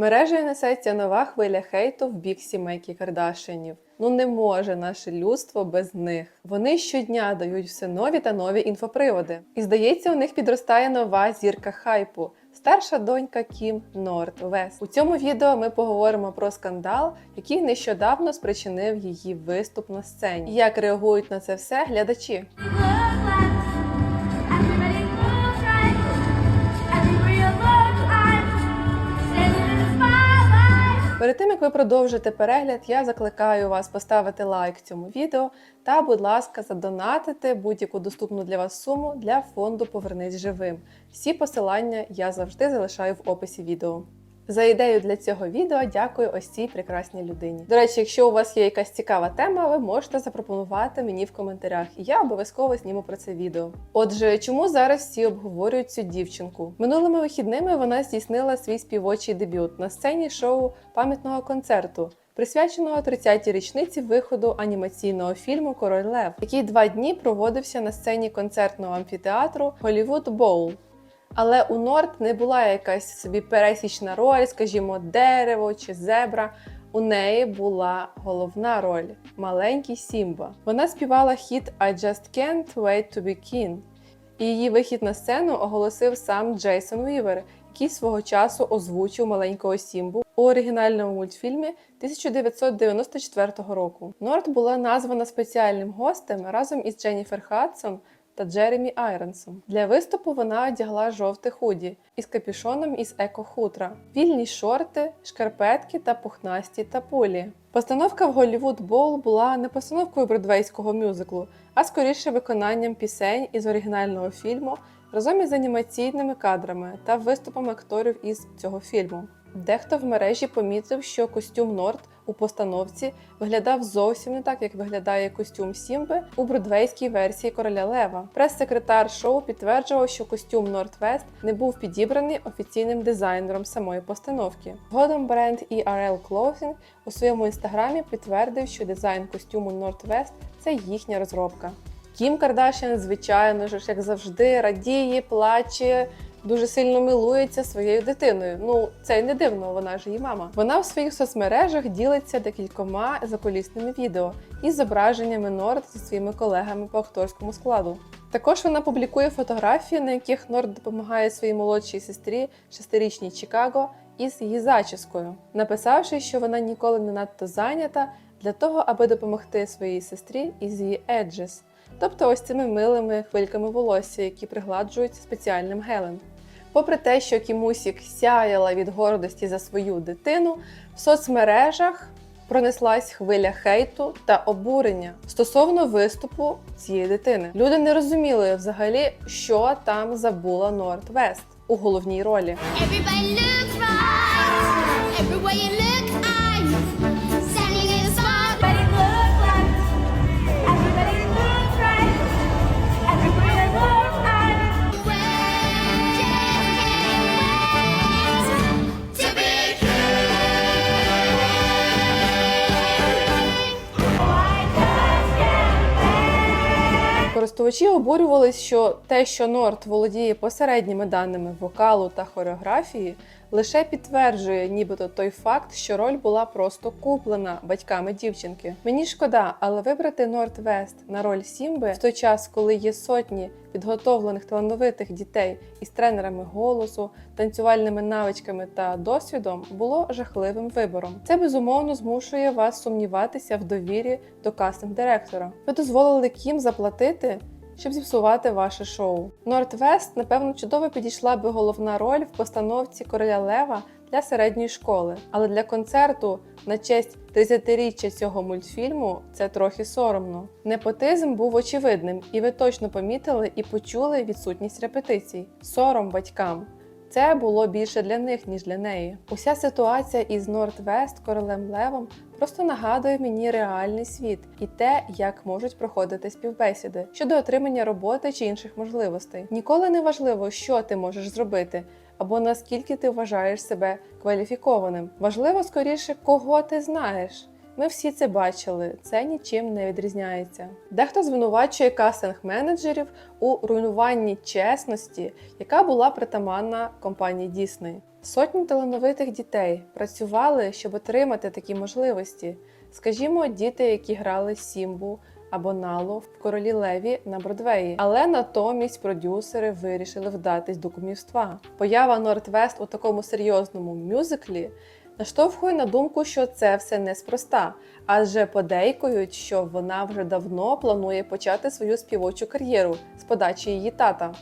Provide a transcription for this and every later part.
Мережею несеться нова хвиля хейту в бік сімейки Кардашинів. Ну не може наше людство без них. Вони щодня дають все нові та нові інфоприводи. І здається, у них підростає нова зірка хайпу. Старша донька Кім Норт Вест. У цьому відео ми поговоримо про скандал, який нещодавно спричинив її виступ на сцені. Як реагують на це все глядачі. Перед тим як ви продовжите перегляд, я закликаю вас поставити лайк цьому відео та, будь ласка, задонатити будь-яку доступну для вас суму для фонду Повернись живим. Всі посилання я завжди залишаю в описі відео. За ідею для цього відео дякую ось цій прекрасній людині. До речі, якщо у вас є якась цікава тема, ви можете запропонувати мені в коментарях, і я обов'язково зніму про це відео. Отже, чому зараз всі обговорюють цю дівчинку? Минулими вихідними вона здійснила свій співочий дебют на сцені шоу пам'ятного концерту. Присвяченого 30-й річниці виходу анімаційного фільму Король Лев, який два дні проводився на сцені концертного амфітеатру Hollywood Bowl. Але у Норт не була якась собі пересічна роль, скажімо, дерево чи зебра. У неї була головна роль маленький Сімба. Вона співала хіт I just can't wait to be king. І її вихід на сцену оголосив сам Джейсон Вівер, який свого часу озвучив маленького Сімбу у оригінальному мультфільмі 1994 року. Норт була названа спеціальним гостем разом із Дженніфер Хадсон та Джеремі Айронсом. Для виступу вона одягла жовте худі із капюшоном із еко-хутра, вільні шорти, шкарпетки та пухнасті тапулі. Постановка в Голлівуд Боул була не постановкою бродвейського мюзиклу, а скоріше виконанням пісень із оригінального фільму разом із анімаційними кадрами та виступами акторів із цього фільму. Дехто в мережі помітив, що костюм Норт у постановці виглядав зовсім не так, як виглядає костюм Сімби у бродвейській версії короля Лева. Прес-секретар шоу підтверджував, що костюм Нортвест не був підібраний офіційним дизайнером самої постановки. Згодом бренд ERL Clothing у своєму інстаграмі підтвердив, що дизайн костюму Нортвест це їхня розробка. Кім Кардашян, звичайно ж, як завжди, радіє, плаче. Дуже сильно милується своєю дитиною. Ну це й не дивно, вона ж її мама. Вона в своїх соцмережах ділиться декількома закулісними відео із зображеннями Норд зі своїми колегами по акторському складу. Також вона публікує фотографії, на яких Норд допомагає своїй молодшій сестрі, шестирічній Чикаго, із її зачіскою, написавши, що вона ніколи не надто зайнята для того, аби допомогти своїй сестрі із її еджес. Тобто ось цими милими хвильками волосся, які пригладжуються спеціальним гелем. Попри те, що Кімусік сяяла від гордості за свою дитину, в соцмережах пронеслась хвиля хейту та обурення стосовно виступу цієї дитини. Люди не розуміли взагалі, що там забула Норт Вест у головній ролі. Everybody looks right. Everywhere you look, Користувачі обурювались, що те, що Норт володіє посередніми даними вокалу та хореографії, лише підтверджує, нібито той факт, що роль була просто куплена батьками дівчинки. Мені шкода, але вибрати Норт Вест на роль Сімби в той час, коли є сотні підготовлених талановитих дітей із тренерами голосу, танцювальними навичками та досвідом, було жахливим вибором. Це безумовно змушує вас сумніватися в довірі до кастинг-директора. Ви дозволили Кім заплатити. Щоб зіпсувати ваше шоу. Нортвест, напевно, чудово підійшла би головна роль в постановці короля Лева для середньої школи. Але для концерту на честь 30-річчя цього мультфільму це трохи соромно. Непотизм був очевидним, і ви точно помітили і почули відсутність репетицій. Сором батькам. Це було більше для них, ніж для неї. Уся ситуація із Нортвест королем Левом просто нагадує мені реальний світ і те, як можуть проходити співбесіди щодо отримання роботи чи інших можливостей. Ніколи не важливо, що ти можеш зробити. Або наскільки ти вважаєш себе кваліфікованим. Важливо скоріше, кого ти знаєш, Ми всі це бачили, це нічим не відрізняється. Дехто звинувачує кастинг-менеджерів у руйнуванні чесності, яка була притаманна компанії Disney. Сотні талановитих дітей працювали, щоб отримати такі можливості. Скажімо, діти, які грали Сімбу або Налу в королі Леві на Бродвеї, але натомість продюсери вирішили вдатись до кумівства. Поява Нортвест у такому серйозному мюзиклі наштовхує на думку, що це все неспроста, адже подейкують, що вона вже давно планує почати свою співочу кар'єру з подачі її тата.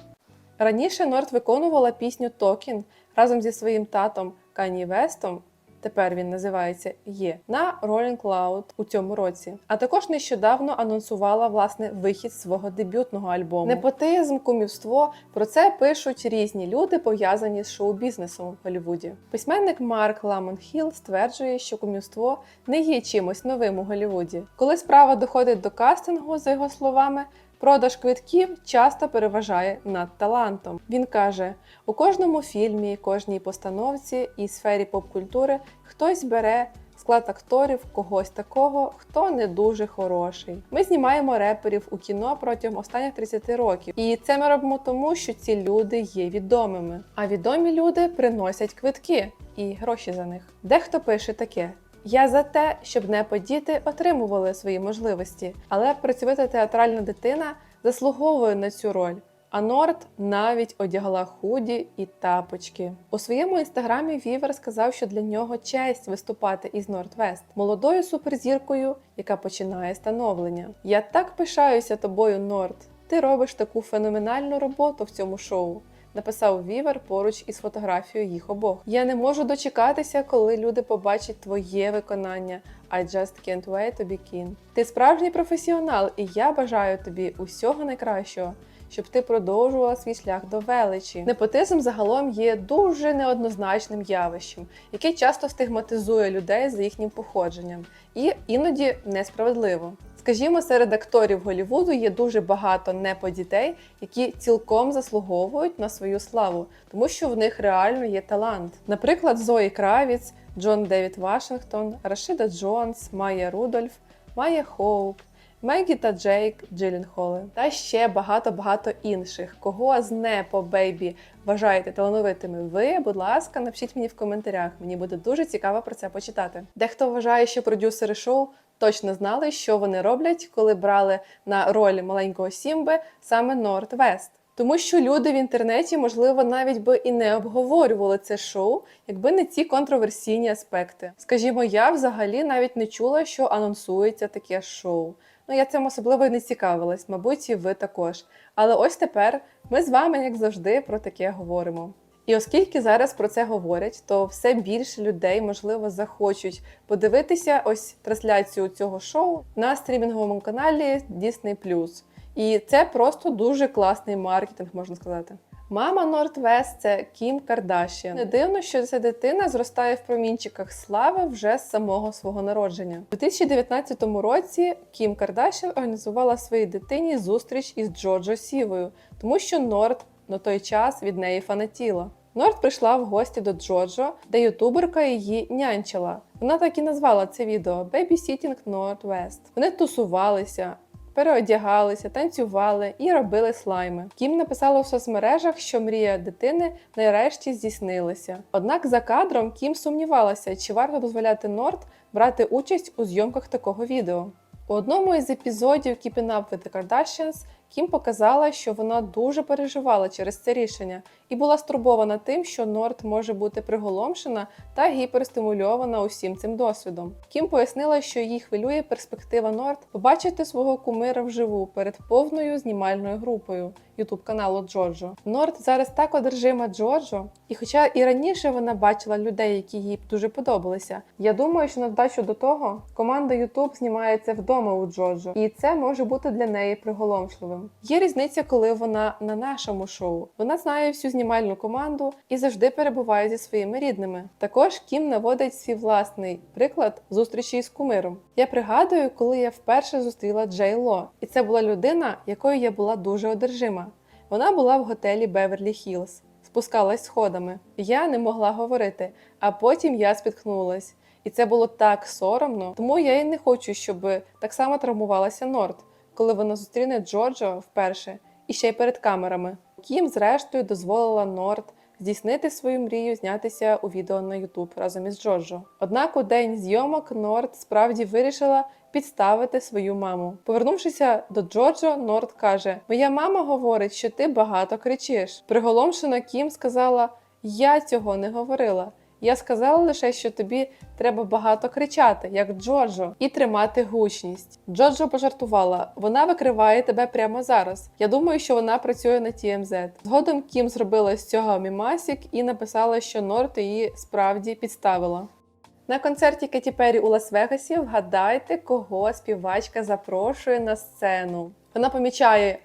Раніше Норт виконувала пісню Токін разом зі своїм татом Кані Вестом. Тепер він називається Є на Rolling Cloud у цьому році. А також нещодавно анонсувала власне вихід свого дебютного альбому. Непотизм, кумівство про це пишуть різні люди, пов'язані з шоу-бізнесом в Голлівуді. Письменник Марк Ламон Хілл стверджує, що кумівство не є чимось новим у Голлівуді. Коли справа доходить до кастингу, за його словами. Продаж квитків часто переважає над талантом. Він каже: у кожному фільмі, кожній постановці і сфері поп-культури хтось бере склад акторів когось такого, хто не дуже хороший. Ми знімаємо реперів у кіно протягом останніх 30 років, і це ми робимо тому, що ці люди є відомими. А відомі люди приносять квитки і гроші за них. Дехто пише таке. Я за те, щоб неподіти отримували свої можливості, але працьовита театральна дитина заслуговує на цю роль. А Норт навіть одягла худі і тапочки. У своєму інстаграмі Вівер сказав, що для нього честь виступати із Нортвест, молодою суперзіркою, яка починає становлення. Я так пишаюся тобою, Норт. Ти робиш таку феноменальну роботу в цьому шоу. Написав Вівер поруч із фотографією їх обох. Я не можу дочекатися, коли люди побачать твоє виконання. I just can't wait to be king. Ти справжній професіонал, і я бажаю тобі усього найкращого, щоб ти продовжувала свій шлях до величі. Непотизм загалом є дуже неоднозначним явищем, яке часто стигматизує людей за їхнім походженням, і іноді несправедливо. Скажімо, серед акторів Голлівуду є дуже багато неподітей, які цілком заслуговують на свою славу, тому що в них реально є талант. Наприклад, Зої Кравіц, Джон Девід Вашингтон, Рашида Джонс, Майя Рудольф, Майя Хоуп, Мегі та Джейк Джилленхоли та ще багато-багато інших. Кого з Непо Бейбі вважаєте талановитими ви, будь ласка, напишіть мені в коментарях. Мені буде дуже цікаво про це почитати. Дехто вважає, що продюсери шоу точно знали, що вони роблять, коли брали на роль маленького Сімби саме Норт Вест. Тому що люди в інтернеті, можливо, навіть би і не обговорювали це шоу, якби не ці контроверсійні аспекти. Скажімо, я взагалі навіть не чула, що анонсується таке шоу. Ну, я цим особливо не цікавилась, мабуть, і ви також. Але ось тепер ми з вами, як завжди, про таке говоримо. І оскільки зараз про це говорять, то все більше людей, можливо, захочуть подивитися ось трансляцію цього шоу на стрімінговому каналі Disney+. І це просто дуже класний маркетинг, можна сказати. Мама Нортвест це Кім Кардашіан. Не дивно, що ця дитина зростає в промінчиках слави вже з самого свого народження. У 2019 році Кім Кардашіан організувала своїй дитині зустріч із Джоджо Сівою, тому що Норт на той час від неї фанатіла. Норт прийшла в гості до Джоджо, де ютуберка її нянчила. Вона так і назвала це відео Babysitting Northwest. Вони тусувалися, переодягалися, танцювали і робили слайми. Кім написала в соцмережах, що мрія дитини нарешті здійснилася. Однак за кадром Кім сумнівалася, чи варто дозволяти Норт брати участь у зйомках такого відео. У одному із епізодів Keeping Up with the Kardashians Кім показала, що вона дуже переживала через це рішення і була стурбована тим, що Норт може бути приголомшена та гіперстимульована усім цим досвідом. Кім пояснила, що її хвилює перспектива Норт побачити свого кумира вживу перед повною знімальною групою ютуб каналу Джорджо. Норт зараз так одержима Джорджо, і хоча і раніше вона бачила людей, які їй дуже подобалися, я думаю, що на вдачу до того команда Ютуб знімається вдома у Джорджо, і це може бути для неї приголомшливим. Є різниця, коли вона на нашому шоу. Вона знає всю знімальну команду і завжди перебуває зі своїми рідними. Також Кім наводить свій власний приклад зустрічі із кумиром. Я пригадую, коли я вперше зустріла Джей Ло, і це була людина, якою я була дуже одержима. Вона була в готелі Беверлі Хіллз, спускалась сходами. Я не могла говорити, а потім я спіткнулась. І це було так соромно. Тому я і не хочу, щоб так само травмувалася Норт, коли вона зустріне Джорджо вперше і ще й перед камерами. Кім, зрештою, дозволила Норт здійснити свою мрію знятися у відео на YouTube разом із Джорджо. Однак у день зйомок Норт справді вирішила підставити свою маму. Повернувшися до Джорджо, Норт каже: Моя мама говорить, що ти багато кричиш. Приголомшена Кім сказала: Я цього не говорила. Я сказала лише, що тобі треба багато кричати, як Джорджо, і тримати гучність. Джорджо пожартувала: вона викриває тебе прямо зараз. Я думаю, що вона працює на TMZ. Згодом Кім зробила з цього мімасік і написала, що Норт її справді підставила. На концерті Кеті Перрі у Лас-Вегасі вгадайте, кого співачка запрошує на сцену. Вона помічає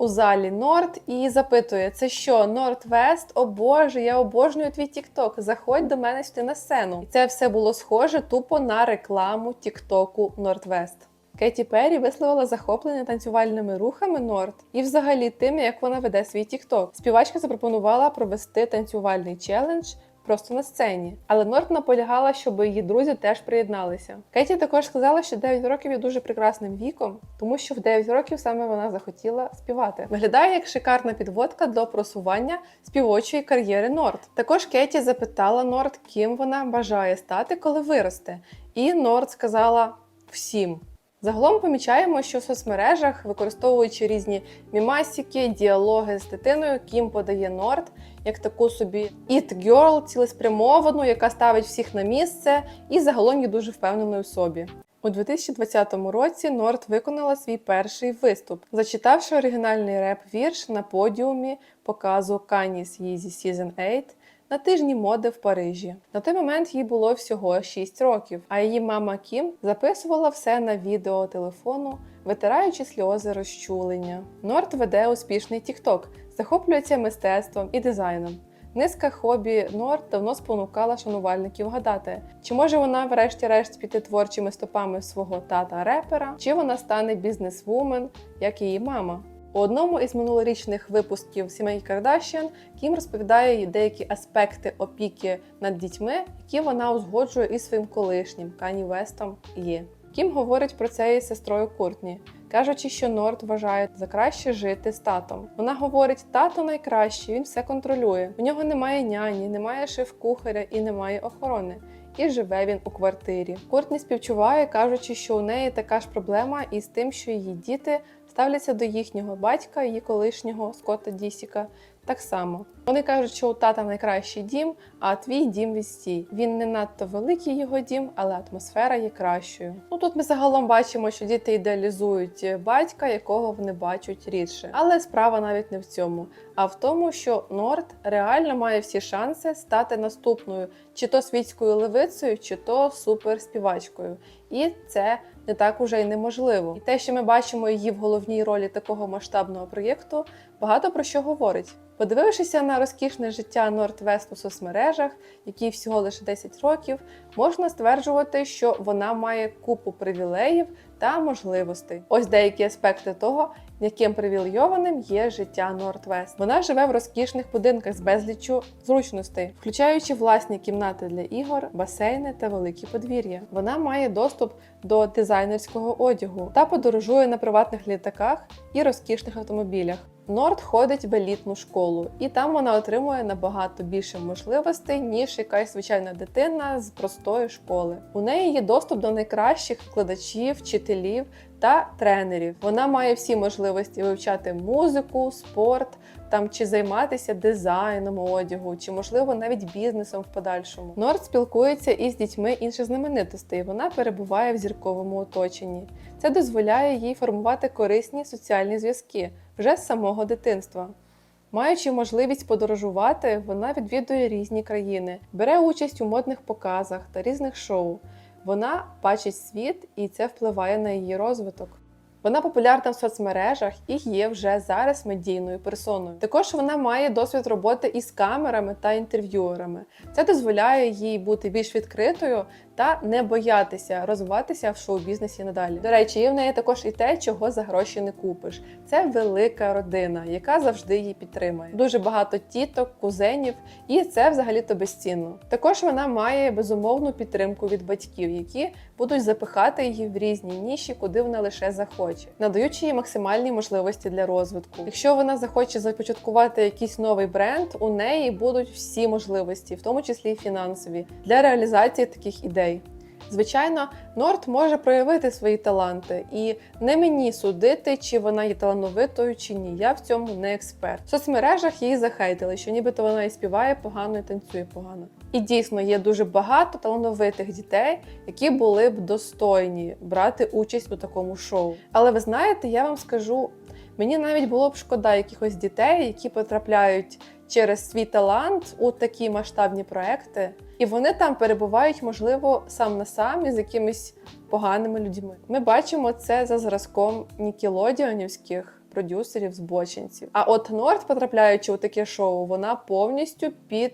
у залі Норт і запитує: це що, Норт Вест? О Боже, я обожнюю твій Тікток. Заходь до мене сюди на сцену. І це все було схоже тупо на рекламу Тіктоку Норт Вест. Кеті Перрі висловила захоплення танцювальними рухами Норт і взагалі тим, як вона веде свій Тікток. Співачка запропонувала провести танцювальний челендж просто на сцені. Але Норт наполягала, щоб її друзі теж приєдналися. Кеті також сказала, що 9 років є дуже прекрасним віком, тому що в 9 років саме вона захотіла співати. Виглядає як шикарна підводка до просування співочої кар'єри Норт. Також Кеті запитала Норт, ким вона бажає стати, коли виросте. І Норт сказала всім. Загалом помічаємо, що в соцмережах, використовуючи різні мімасіки, діалоги з дитиною, Кім подає Норт як таку собі it girl, цілеспрямовану, яка ставить всіх на місце, і загалом є дуже впевненою в собі. У 2020 році Норт виконала свій перший виступ, зачитавши оригінальний реп-вірш на подіумі показу Kanye's Yeezy Season 8 на тижні моди в Парижі. На той момент їй було всього 6 років, а її мама Кім записувала все на відео телефону, витираючи сльози розчулення. Норт веде успішний TikTok, захоплюється мистецтвом і дизайном. Низка хобі Норт давно спонукала шанувальників гадати, чи може вона врешті-решт піти творчими стопами свого тата-репера, чи вона стане бізнесвумен, як її мама. У одному із минулорічних випусків сімей Кардашіан Кім розповідає деякі аспекти опіки над дітьми, які вона узгоджує із своїм колишнім Кані Вестом Є. Кім говорить про це із сестрою Куртні, кажучи, що Норт вважає за краще жити з татом. Вона говорить: тато найкращий, він все контролює. У нього немає няні, немає шеф-кухаря і немає охорони. І живе він у квартирі. Куртні співчуває, кажучи, що у неї така ж проблема із тим, що її діти ставляться до їхнього батька, її колишнього Скотта Дісіка. Так само вони кажуть, що у тата найкращий дім, а твій дім відстій. Він не надто великий його дім, але атмосфера є кращою. Ну тут ми загалом бачимо, що діти ідеалізують батька, якого вони бачать рідше. Але справа навіть не в цьому, а в тому, що Норт реально має всі шанси стати наступною чи то світською левицею, чи то суперспівачкою. І це не так уже й неможливо. І те, що ми бачимо її в головній ролі такого масштабного проєкту, багато про що говорить. Подивившися на розкішне життя Нортвест у соцмережах, якій всього лише 10 років, можна стверджувати, що вона має купу привілеїв та можливостей. Ось деякі аспекти того, яким привілейованим є життя Нортвест. Вона живе в розкішних будинках з безліччю зручностей, включаючи власні кімнати для ігор, басейни та великі подвір'я. Вона має доступ до дизайнерського одягу та подорожує на приватних літаках і розкішних автомобілях. Норд ходить в елітну школу, і там вона отримує набагато більше можливостей, ніж якась звичайна дитина з простої школи. У неї є доступ до найкращих викладачів, вчителів та тренерів. Вона має всі можливості вивчати музику, спорт там чи займатися дизайном одягу, чи можливо навіть бізнесом в подальшому. Норд спілкується із дітьми інших знаменитостей. Вона перебуває в зірковому оточенні. Це дозволяє їй формувати корисні соціальні зв'язки вже з самого дитинства. Маючи можливість подорожувати, вона відвідує різні країни, бере участь у модних показах та різних шоу. Вона бачить світ, і це впливає на її розвиток. Вона популярна в соцмережах і є вже зараз медійною персоною. Також вона має досвід роботи із камерами та інтерв'юерами. Це дозволяє їй бути більш відкритою та не боятися розвиватися в шоу-бізнесі надалі. До речі, є в неї також і те, чого за гроші не купиш. Це велика родина, яка завжди її підтримує. Дуже багато тіток, кузенів, і це взагалі-то безцінно. Також вона має безумовну підтримку від батьків, які будуть запихати її в різні ніші, куди вона лише захоче, надаючи їй максимальні можливості для розвитку. Якщо вона захоче започаткувати якийсь новий бренд, у неї будуть всі можливості, в тому числі і фінансові, для реалізації таких ідей. Звичайно, Норт може проявити свої таланти, і не мені судити, чи вона є талановитою чи ні. Я в цьому не експерт. В соцмережах її захейтили, що нібито вона і співає погано, і танцює погано. І дійсно є дуже багато талановитих дітей, які були б достойні брати участь у такому шоу. Але ви знаєте, я вам скажу, мені навіть було б шкода якихось дітей, які потрапляють через свій талант у такі масштабні проекти, і вони там перебувають, можливо, сам на сам із якимись поганими людьми. Ми бачимо це за зразком нікелодіонівських продюсерів збочинців. А от Норд, потрапляючи у таке шоу, вона повністю під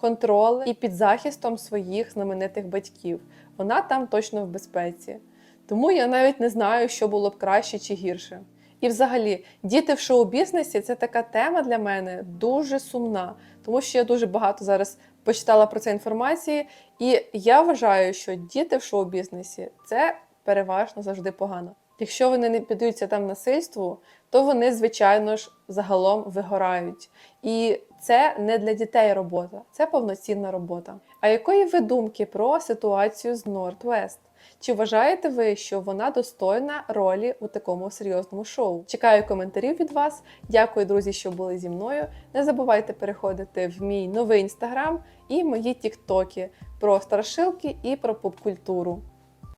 контролем і під захистом своїх знаменитих батьків. Вона там точно в безпеці. Тому я навіть не знаю, що було б краще чи гірше. І взагалі, діти в шоу-бізнесі це така тема для мене дуже сумна, тому що я дуже багато зараз почитала про це інформації, і я вважаю, що діти в шоу-бізнесі це переважно завжди погано. Якщо вони не піддаються там насильству, то вони, звичайно ж, загалом вигорають. І це не для дітей робота, це повноцінна робота. А якої ви думки про ситуацію з Нордвест? Чи вважаєте ви, що вона достойна ролі у такому серйозному шоу? Чекаю коментарів від вас. Дякую, друзі, що були зі мною. Не забувайте переходити в мій новий інстаграм і мої тіктоки про страшилки і про поп-культуру.